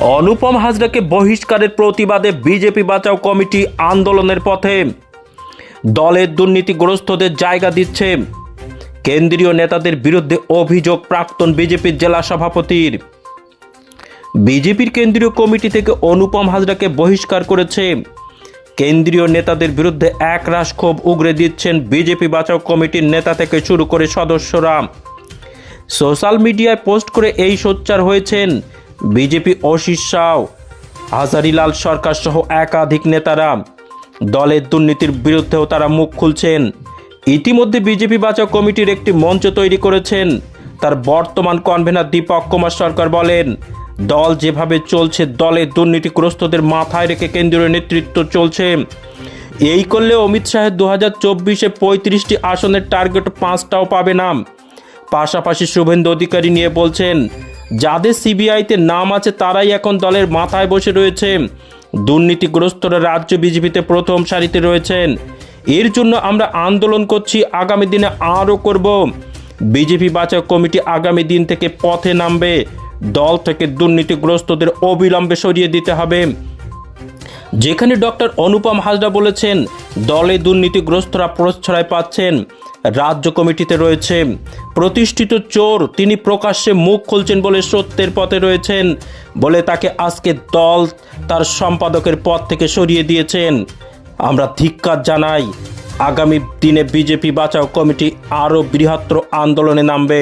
অনুপম হাজরাকে বহিষ্কারের প্রতিবাদে বিজেপি বাঁচাও কমিটি আন্দোলনের পথে। দলের দুর্নীতিগ্রস্তদের জায়গা দিচ্ছে। কেন্দ্রীয় নেতাদের বিরুদ্ধে অভিযোগ প্রাক্তন বিজেপির জেলা সভাপতির। বিজেপির কেন্দ্রীয় কমিটি থেকে অনুপম হাজরাকে বহিষ্কার করেছে। কেন্দ্রীয় নেতাদের বিরুদ্ধে একরাশ ক্ষোভ উগরে দিচ্ছেন বিজেপি বাঁচাও কমিটির নেতা থেকে শুরু করে সদস্যরা। সোশ্যাল মিডিয়ায় পোস্ট করে এই সোচ্চার হয়েছেন বিজেপি অশিস সাও হাজারিলাল সরকার সহ একাধিক নেতারা দলের দুর্নীতির বিরুদ্ধেও তারা মুখ খুলছেন। ইতিমধ্যে বিজেপি বাঁচাও কমিটির একটি মঞ্চ তৈরি করেছেন। তার বর্তমান কনভেনার দীপক কুমার সরকার বলেন, দল যেভাবে চলছে দলের দুর্নীতিগ্রস্তদের মাথায় রেখে কেন্দ্রীয় নেতৃত্ব চলছে। এই করলে অমিত শাহের দু হাজার চব্বিশে পঁয়ত্রিশটি আসনের টার্গেট পাঁচটাও পাবে না। পাশাপাশি শুভেন্দু অধিকারী নিয়ে বলছেন যাদের সিবিআইতে নাম আছে, তারাই এখন দলের মাথায় বসে রয়েছে। দুর্নীতিগ্রস্তরা রাজ্য বিজেপিতে প্রথম সারিতে রয়েছেন। এর জন্য আমরা আন্দোলন করছি, আগামী দিনে আরও করব। বিজেপি বাঁচাও কমিটি আগামী দিন থেকে পথে নামবে। দল থেকে দুর্নীতিগ্রস্তদের অবিলম্বে সরিয়ে দিতে হবে। যেখানে ডক্টর অনুপম হাজরা বলেছেন, দলে দুর্নীতিগ্রস্তরা প্রশ্রয় পাচ্ছেন। রাজ্য কমিটিতে রয়েছে। প্রতিষ্ঠিত চোর, তিনি প্রকাশ্যে মুখ খুলছেন বলে সত্যের পথে রয়েছেন বলে তাকে আজকে দল তার সম্পাদকের পদ থেকে সরিয়ে দিয়েছেন। আমরা ধিক্কার জানাই, আগামী দিনে বিজেপি বাঁচাও কমিটি আরও বৃহত্তর আন্দোলনে নামবে।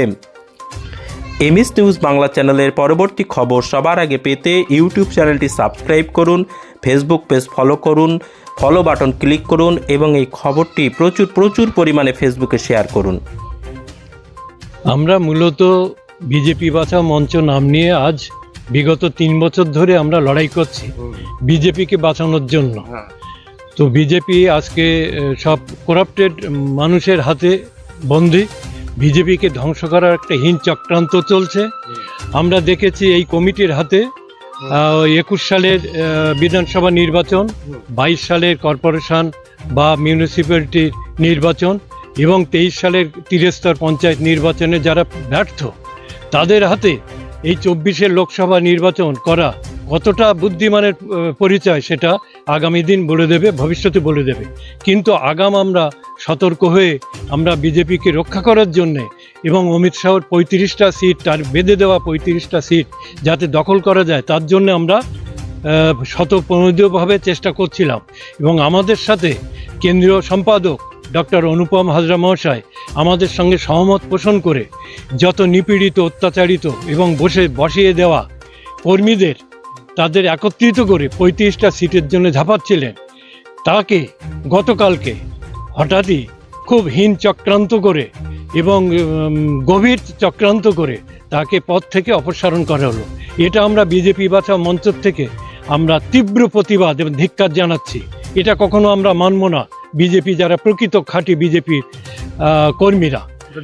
এমএস নিউজ বাংলা চ্যানেলের পরবর্তী খবর সবার আগে পেতে ইউটিউব চ্যানেলটি সাবস্ক্রাইব করুন, ফেসবুক পেজ ফলো করুন ফলো বাটন ক্লিক করুন এবং এই খবরটি প্রচুর প্রচুর পরিমাণে ফেসবুকে শেয়ার করুন। আমরা মূলত বিজেপি বাঁচাও মঞ্চ নাম নিয়ে আজ বিগত তিন বছর ধরে আমরা লড়াই করছি বিজেপিকে বাঁচানোর জন্য। তো বিজেপি আজকে সব করাপ্টেড মানুষের হাতে বন্দি। বিজেপিকে ধ্বংস করার একটা হীন চক্রান্ত চলছে আমরা দেখেছি এই কমিটির হাতে একুশ সালের বিধানসভা নির্বাচন, বাইশ সালের কর্পোরেশন বা মিউনিসিপ্যালিটির নির্বাচন এবং তেইশ সালের তিরস্তর পঞ্চায়েত নির্বাচনে যারা ব্যর্থ, তাদের হাতে এই চব্বিশের লোকসভা নির্বাচন করা কতটা বুদ্ধিমানের পরিচয় সেটা আগামী দিন বলে দেবে, ভবিষ্যতে বলে দেবে। কিন্তু আগাম আমরা সতর্ক হয়ে আমরা বিজেপিকে রক্ষা করার জন্যে এবং অমিত শাহর পঁয়ত্রিশটা সিট তার বেঁধে দেওয়া পঁয়ত্রিশটা সিট যাতে দখল করা যায়, তার জন্য আমরা শতপ্রণোদিতভাবে চেষ্টা করছিলাম। এবং আমাদের সাথে কেন্দ্রীয় সম্পাদক ডক্টর অনুপম হাজরা মহাশয় আমাদের সঙ্গে সহমত পোষণ করে যত নিপীড়িত, অত্যাচারিত এবং বসে, বসিয়ে দেওয়া কর্মীদের তাদের একত্রিত করে পঁয়ত্রিশটা সিটের জন্য ঝাঁপাচ্ছিলেন, তাকে গতকালকে হঠাৎই খুব হীন চক্রান্ত করে এবং গভীর চক্রান্ত করে তাকে পদ থেকে অপসারণ করা হলো। এটা আমরা বিজেপি বাঁচা মঞ্চ থেকে আমরা তীব্র প্রতিবাদ এবং ধিক্কার জানাচ্ছি। এটা কখনো আমরা মানব না। বিজেপি যারা প্রকৃত খাঁটি বিজেপি কর্মীরা।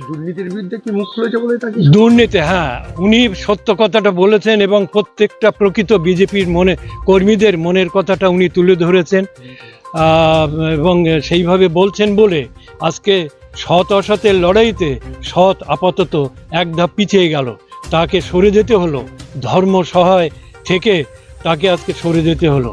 দুর্নীতির বিরুদ্ধে কি মুখ খুলেছে বলে দুর্নীতি হ্যাঁ। উনি সত্য কথাটা বলেছেন এবং প্রত্যেকটা প্রকৃত বিজেপির মনে কর্মীদের মনের কথাটা উনি তুলে ধরেছেন। এবং সেইভাবে বলছেন বলে আজকে সৎ অসতের লড়াইতে সৎ আপাতত এক ধাপ পিছিয়ে গেল। তাকে সরে যেতে হলো। ধর্ম সহায় থেকে তাকে আজকে সরে যেতে হলো।